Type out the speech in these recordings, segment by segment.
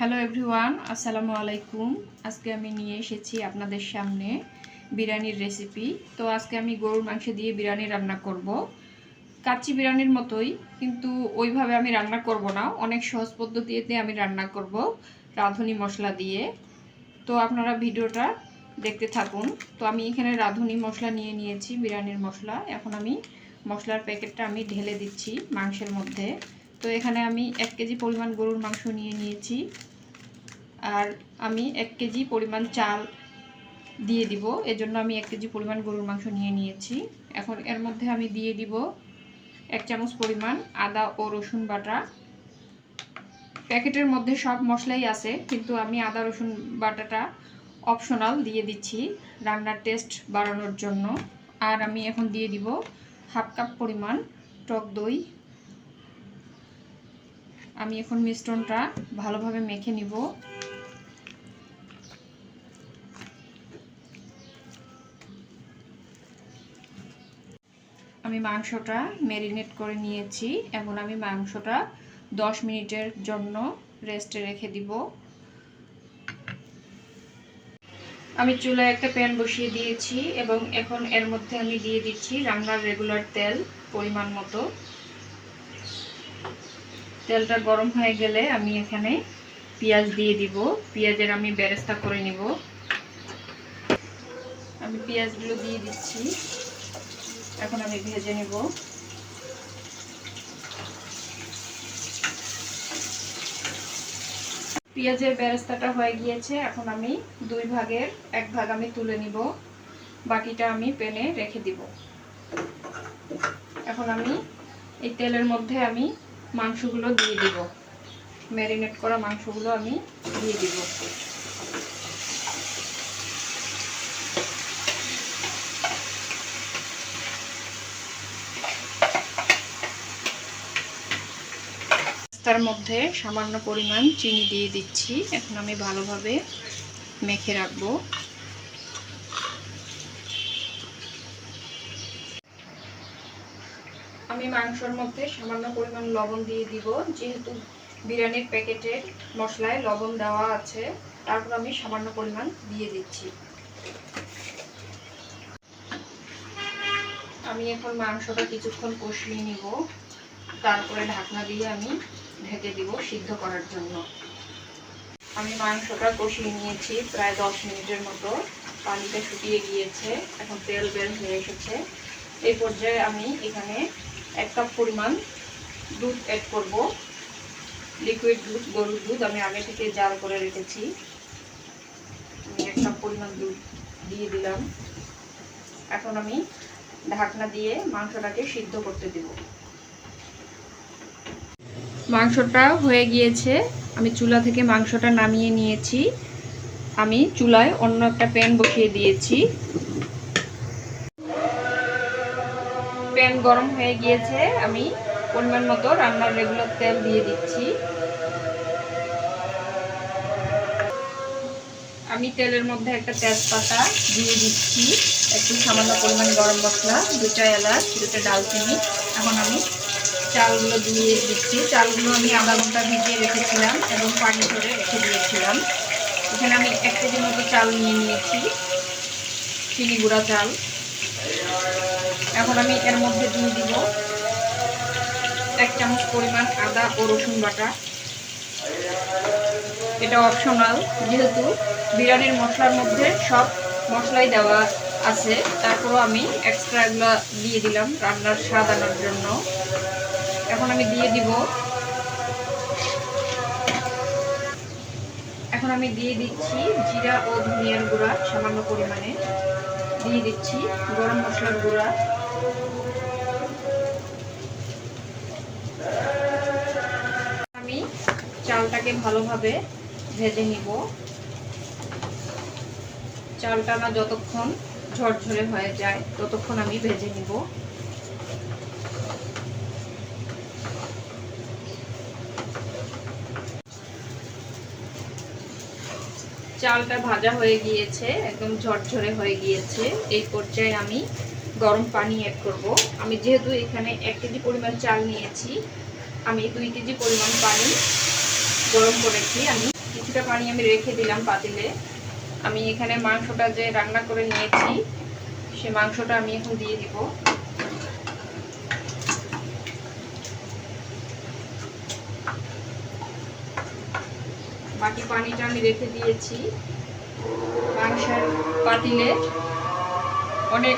Hello everyone আসসালামু আলাইকুম। আজকে আমি নিয়ে এসেছি আপনাদের সামনে বিরিয়ানির রেসিপি তো আজকে আমি গরুর মাংস দিয়ে বিরিয়ানি রান্না করব। কাচ্চি বিরিয়ানির মতোই, কিন্তু ওইভাবে আমি রান্না করব না। অনেক সহজ পদ্ধতিতে আমি রান্না করব রাঁধুনি মশলা দিয়ে। তো আপনারা ভিডিওটা দেখতে থাকুন। তো আমি এখানে রাঁধুনি মশলা নিয়ে নিয়েছি, বিরিয়ানির মশলা। এখন আমি মশলার প্যাকেটটা আমি ঢেলে দিচ্ছি মাংসের মধ্যে। তো এখানে আমি এক কেজি পরিমাণ গরুর মাংস নিয়ে নিয়েছি। আর আমি এক কেজি পরিমাণ চাল দিয়ে দিব। এজন্য আমি এক কেজি পরিমাণ গরুর মাংস নিয়ে নিয়েছি। এখন এর মধ্যে আমি দিয়ে দিব এক চামচ পরিমাণ আদা ও রসুন বাটা। প্যাকেটের মধ্যে সব মশলাই আছে, কিন্তু আমি আদা, রসুন বাটাটা অপশনাল দিয়ে দিচ্ছি রান্নার টেস্ট বাড়ানোর জন্য। আর আমি এখন দিয়ে দিব হাফ কাপ পরিমাণ টক দই আমি এখন মিশ্রণটা ভালোভাবে মেখে নিব। আমি মাংসটা ম্যারিনেট করে নিয়েছি। এখন আমি মাংসটা দশ মিনিটের জন্য রেস্টে রেখে দিব। আমি চুলায় একটা প্যান বসিয়ে দিয়েছি এবং এখন এর মধ্যে আমি দিয়ে দিচ্ছি রান্নার রেগুলার তেল পরিমাণ মতো। তেলটা গরম হয়ে গেলে আমি এখানে পেঁয়াজ দিয়ে দিব। পেঁয়াজের আমি বেরেস্তা করে নিব। আমি পেঁয়াজগুলো দিয়ে দিচ্ছি। এখন আমি ভেজে নেব। পেঁয়াজের বেরেস্তাটা হয়ে গিয়েছে। এখন আমি দুই ভাগের এক ভাগ আমি তুলে নিব। বাকিটা আমি পেনে রেখে দিব। এখন আমি এই তেলের মধ্যে আমি মাংসগুলো দিয়ে দিব। ম্যারিনেট করা মাংসগুলো আমি দিয়ে দিব। তার মধ্যে সামান্য পরিমাণ চিনি দিয়ে দিচ্ছি। এখন আমি ভালোভাবে মেখে রাখব। আমি মাংসর মধ্যে সামান্য পরিমাণ লবণ দিয়ে দিব। যেহেতু বিরিয়ানির প্যাকেটের মশলায় লবণ দেওয়া আছে, তারপর আমি সামান্য পরিমাণ দিয়ে দিচ্ছি। আমি এখন মাংসটা কিছুক্ষণ কষিয়ে নিব। তারপরে ঢাকনা দিয়ে আমি ঢেকে দিব সিদ্ধ করার জন্য। আমি মাংসটা কষিয়ে নিয়েছি প্রায় দশ মিনিটের মতো। পানিটা শুকিয়ে গিয়েছে, এখন তেল বের হয়ে এসেছে। এই পর্যায়ে আমি এখানে এক কাপ পরিমাণ দুধ অ্যাড করব। লিকুইড দুধ, গরুর দুধ আমি আগে থেকে জাল করে রেখেছি। আমি এক কাপ পরিমাণ দুধ দিয়ে দিলাম। এখন আমি ঢাকনা দিয়ে মাংসটাকে সিদ্ধ করতে দেব। মাংসটা হয়ে গিয়েছে। আমি চুলা থেকে মাংসটা নামিয়ে নিয়েছি। আমি চুলায় অন্য একটা প্যান বসিয়ে দিয়েছি। প্যান গরম হয়ে গিয়েছে, আমি পরিমাণ মতো রান্নার রেগুলার তেল দিয়ে দিচ্ছি। আমি তেলের মধ্যে একটা তেজপাতা দিয়ে দিচ্ছি, একটু সামান্য পরিমাণ গরম মশলা দুটা এলাচ দুটা ডালচিনি। এখন আমি চালগুলো দিয়ে দিচ্ছি। চালগুলো আমি আধা ঘণ্টা ভিজিয়ে রেখেছিলাম এবং পানি ধরে রেখে দিয়েছিলাম। এখানে আমি এক কেজি মতো চাল নিয়ে নিয়েছি, চিনি গুঁড়া চাল। এখন আমি এর মধ্যে দিয়ে দিব এক চামচ পরিমাণ আদা ও রসুন বাটা। এটা অপশনাল যেহেতু বিরিয়ানির মশলার মধ্যে সব মশলাই দেওয়া আছে, তারপরও আমি এক্সট্রা এগুলো দিয়ে দিলাম রান্নার স্বাদ আনার জন্য। এখন আমি দিয়ে দিব। এখন আমি দিয়ে দিচ্ছি জিরা ও ধনিয়ার গুঁড়া সামান্য পরিমাণে। দিয়ে দিচ্ছি গরম মশলার গুঁড়া। আমি চালটাকে ভালোভাবে ভেজে নিব। চালটা না যতক্ষণ ঝরঝরে হয়ে যায়, ততক্ষণ আমি ভেজে নিব। চালটা ভাজা হয়ে গিয়েছে, একদম ঝরঝরে হয়ে গিয়েছে। এই পর্যায়ে আমি গরম পানি অ্যাড করব। আমি যেহেতু এখানে এক কেজি পরিমাণ চাল নিয়েছি, আমি দুই কেজি পরিমাণ পানি গরম করেছি। আমি কিছুটা পানি আমি রেখে দিলাম পাতিলে। আমি এখানে মাংসটা যে রান্না করে নিয়েছি, সে মাংসটা আমি এখন দিয়ে দিব। বাকি পানিটা আমি রেখে দিয়েছি। মাংসের পাতিলে অনেক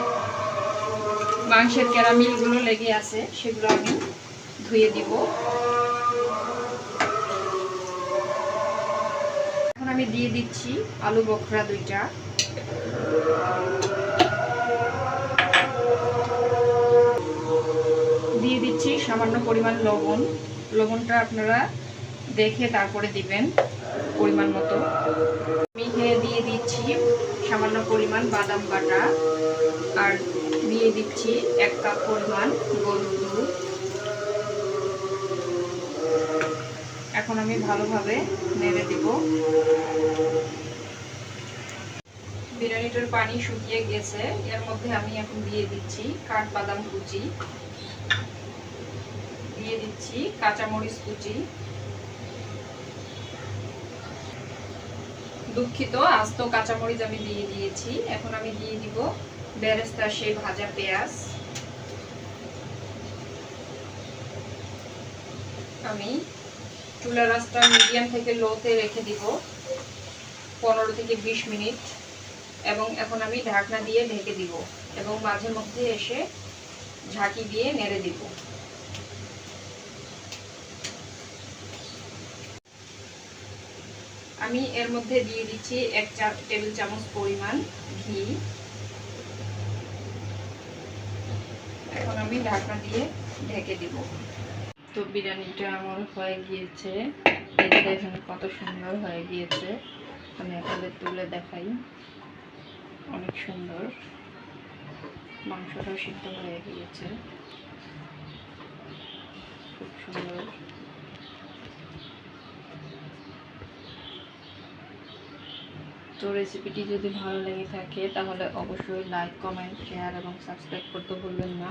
মাংসের ক্যারামিলগুলো লেগে আছে, সেগুলো আমি ধুয়ে দিব। এখন আমি দিয়ে দিচ্ছি আলু বখরা দুইটা। দিয়ে দিচ্ছি সামান্য পরিমাণ লবণ। লবণটা আপনারা দেখে তারপরে দিবেন পরিমাণ মতো। আমি দিয়ে দিচ্ছি সামান্য পরিমাণ বাদাম বাটা। আর দিয়ে দিচ্ছি এক কাপ পরিমাণ গরুর দুধ। এখন আমি ভালোভাবে নেড়ে দিব। বিরিয়ানিটার পানি শুকিয়ে গেছে, এর মধ্যে আমি এখন দিয়ে দিচ্ছি কাঠবাদাম কুচি। দিয়ে দিচ্ছি কাঁচামরিচ কুচি। দুঃখিত, আস্ত কাঁচামরিচ আমি দিয়ে দিয়েছি। এখন আমি দিয়ে দিব বেরেস্তা সেই ভাজা পেঁয়াজ। আমি চুলা রাসটা মিডিয়াম থেকে লোতে রেখে দিব, পনেরো থেকে বিশ মিনিট। এবং এখন আমি ঢাকনা দিয়ে ঢেকে দিব এবং মাঝে মধ্যে এসে ঝাঁকি দিয়ে নেড়ে দিব। আমি এর মধ্যে দিয়ে দিচ্ছি এক চা, টেবিল চামচ পরিমাণ ঘি এখন আমি ঢাকনা দিয়ে ঢেকে দিব। তো বিরিয়ানিটা আমার হয়ে গিয়েছে। এই যে দেখেন কত সুন্দর হয়ে গিয়েছে। আমি আপনাদের তুলে দেখাই। অনেক সুন্দর। মাংসটাও সিদ্ধ হয়ে গিয়েছে। খুব সুন্দর। তো রেসিপিটি যদি ভালো লেগে থাকে, তাহলে অবশ্যই লাইক কমেন্ট শেয়ার এবং সাবস্ক্রাইব করতে ভুলবেন না।